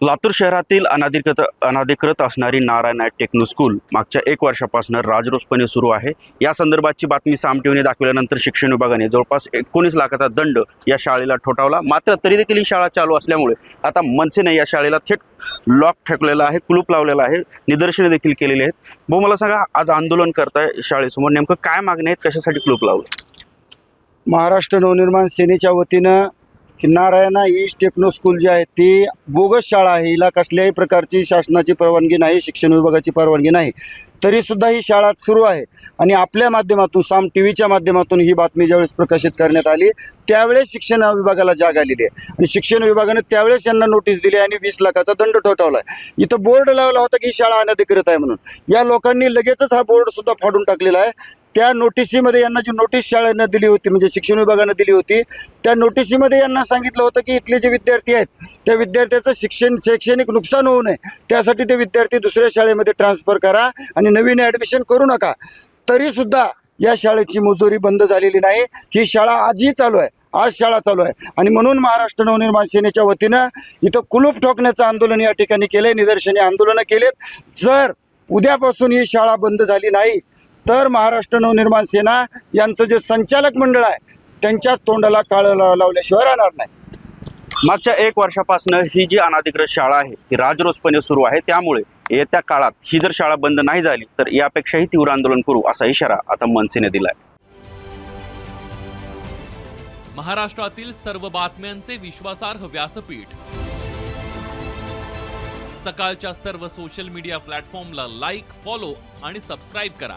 लातूर शहरातील अनाधिकृत अनाधिकृत असणारी नारायण टेक्नो स्कूल मागच्या एक वर्षापासून राजरोसपणे सुरू आहे. या संदर्भाची बातमी साम टीव्हीने दाखवल्यानंतर शिक्षण विभागाने जवळपास एकोणीस लाखाचा दंड या शाळेला ठोठावला. मात्र तरी देखील ही शाळा चालू असल्यामुळे आता मनसेने या शाळेला थेट लॉक ठेकलेला आहे कुलूप लावलेला आहे निदर्शने देखील केलेली आहेत. भाऊ मला सांगा आज आंदोलन करताय शाळेसमोर नेमकं काय मागणी आहेत कशासाठी कुलूप लावलं महाराष्ट्र नवनिर्माण सेनेच्या वतीनं की नारायणा ईस्ट टेक्नो स्कूल जी आहे ती बोगस शाळा आहे. हिला कसल्याही प्रकारची शासनाची परवानगी नाही शिक्षण विभागाची परवानगी नाही. तरीसुद्धा ही शाळा सुरू आहे. आणि आपल्या माध्यमातून साम टी व्हीच्या माध्यमातून ही बातमी ज्यावेळेस प्रकाशित करण्यात आली त्यावेळेस शिक्षण विभागाला जाग आलेली आहे. आणि शिक्षण विभागाने त्यावेळेस यांना नोटीस दिली आणि वीस लाखाचा दंड ठोठावला आहे. इथं बोर्ड लावला होता की ही शाळा अनधिकृत आहे म्हणून. या लोकांनी लगेचच हा बोर्ड सुद्धा फाडून टाकलेला आहे. त्या नोटिसीमध्ये यांना जी नोटीस शाळेनं दिली होती म्हणजे शिक्षण विभागानं दिली होती त्या नोटिसीमध्ये यांना सांगितलं होतं की इथले जे विद्यार्थी आहेत त्या विद्यार्थ्याचं शिक्षण शैक्षणिक नुकसान होऊ नये. त्यासाठी ते विद्यार्थी दुसऱ्या शाळेमध्ये ट्रान्सफर करा आणि नवीन ॲडमिशन करू नका. तरीसुद्धा या शाळेची मुजोरी बंद झालेली नाही. ही शाळा आजही चालू आहे. आज शाळा चालू आहे. आणि म्हणून महाराष्ट्र नवनिर्माण सेनेच्या वतीनं इथं कुलूप ठोकण्याचं आंदोलन या ठिकाणी केलं आहे निदर्शने आंदोलनं केलेत. जर उद्यापासून ही शाळा बंद झाली नाही तर महाराष्ट्र नवनिर्माण सेना यांचं जे संचालक मंडळ आहे त्यांच्या तोंडाला काळं लाव- लावल्याशिवाय राहणार नाही. मागच्या एक वर्षापासून ही जी अनाधिकृत शाळा आहे ती राजरोसपणे सुरू आहे. त्यामुळे येत्या काळात ही जर शाळा बंद नाही झाली तर यापेक्षाही तीव्र आंदोलन करू असा इशारा आता मनसेने दिलाय. महाराष्ट्रातील सर्व बातम्यांचे विश्वासार्ह व्यासपीठ. सकाळच्या सर्व सोशल मीडिया प्लॅटफॉर्मला लाईक फॉलो आणि सबस्क्राईब करा.